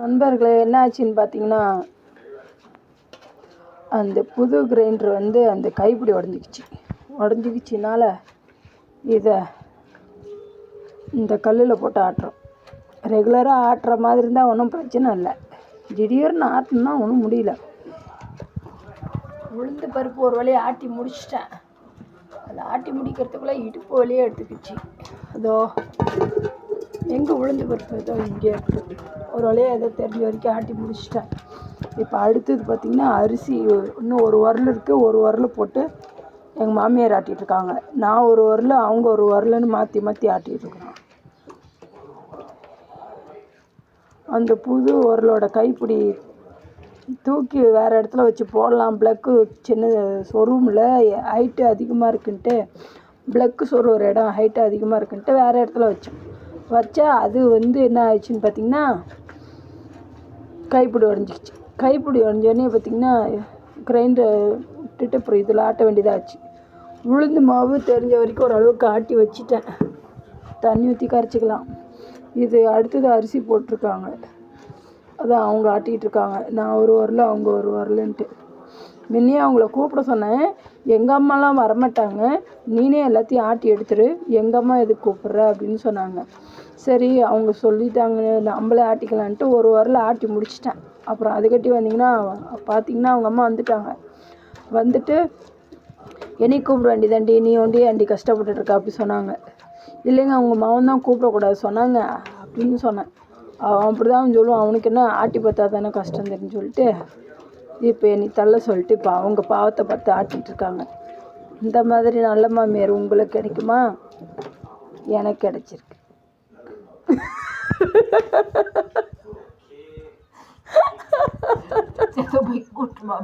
நண்பர்களே என்ன ஆச்சுன்னு பார்த்தீங்கன்னா அந்த புது கிரைண்டர் வந்து அந்த கைப்பிடி உடஞ்சிக்கிச்சு. உடஞ்சிக்கிச்சினால இதை இந்த கல்லில் போட்டு ஆட்டுறோம். ரெகுலராக ஆட்டுற மாதிரி இருந்தால் ஒன்றும் பிரச்சனை இல்லை. திடீர்னு ஆட்டணும்னா ஒன்றும் முடியல. உளுந்து பருப்பு ஒரு வழியை ஆட்டி முடிச்சிட்டேன். அதை ஆட்டி முடிக்கிறதுக்குள்ளே இடுப்பு வழியே எடுத்துக்கிச்சு. அதோ எங்கே உளுந்து பருப்பு ஏதோ இங்கே இருக்குது ஒரு வழியாக ஏதோ தெரிஞ்ச வரைக்கும் ஆட்டி முடிச்சிட்டேன். இப்போ அடுத்தது பார்த்திங்கன்னா அரிசி இன்னும் ஒரு உரல் இருக்குது ஒரு உரல் போட்டு எங்கள் மாமியார் ஆட்டிகிட்டு இருக்காங்க. நான் ஒரு உரல் அவங்க ஒரு உரலுன்னு மாற்றி மாற்றி ஆட்டிகிட்டு அந்த புது உரலோட கைப்பிடி தூக்கி வேறு இடத்துல வச்சு போடலாம். ப்ளக்கு சின்ன சொருமில் ஹைட்டு அதிகமாக இருக்குன்ட்டு ப்ளக்கு சொருகிற இடம் ஹைட்டு அதிகமாக இருக்குன்ட்டு வேறு இடத்துல வச்சோம். வச்சா அது வந்து என்ன ஆயிடுச்சுன்னு பார்த்தீங்கன்னா கைப்பிடி உடஞ்சிக்கிச்சு கைப்பிடி உடஞ்சோடனே பார்த்தீங்கன்னா கிரைண்டரை விட்டுட்டு அப்புறம் இதில் ஆட்ட வேண்டியதாச்சு. உளுந்து மாவு தெரிஞ்ச வரைக்கும் ஓரளவுக்கு ஆட்டி வச்சுட்டேன். தண்ணி ஊற்றி கரைச்சிக்கலாம். இது அடுத்தது அரிசி போட்டிருக்காங்க. அதான் அவங்க ஆட்டிகிட்டு இருக்காங்க நான் ஒரு வரல அவங்க ஒரு வரலன்ட்டு. முன்னே அவங்கள கூப்பிட சொன்னேன். எங்கள் அம்மாலாம் வரமாட்டாங்க. நீனே எல்லாத்தையும் ஆட்டி எடுத்துரு. எங்கள் அம்மா எதுக்கு கூப்பிட்ற அப்படின்னு சொன்னாங்க. சரி அவங்க சொல்லிட்டாங்க. நம்மளே ஆட்டிக்கலான்ட்டு ஒரு வாரில் ஆட்டி முடிச்சிட்டேன். அப்புறம் அதுக்கட்டி வந்தீங்கன்னா பார்த்தீங்கன்னா அவங்க அம்மா வந்துட்டாங்க. வந்துட்டு என்னை கூப்பிட வேண்டியதாண்டி நீ ஒண்டி ஆண்டி கஷ்டப்பட்டுட்டு இருக்க? அப்படி சொன்னாங்க. இல்லைங்க அவங்க மகன் தான் கூப்பிடக்கூடாது. சொன்னாங்க. அப்படின்னு சொன்னேன். அவன் அப்படி தான் சொல்லுவான். அவனுக்கு என்ன ஆட்டி பார்த்தா தானே கஷ்டம் தெரியும்னு சொல்லிட்டு இப்போ என்னை தள்ள சொல்லிட்டு இப்போ அவங்க பாவத்தை பார்த்து ஆட்டிகிட்டு இருக்காங்க. இந்த மாதிரி நல்ல மாமியார் உங்களுக்கு கிடைக்குமா? எனக்கு கிடைச்சிருக்கு. போய் கூட்டுமா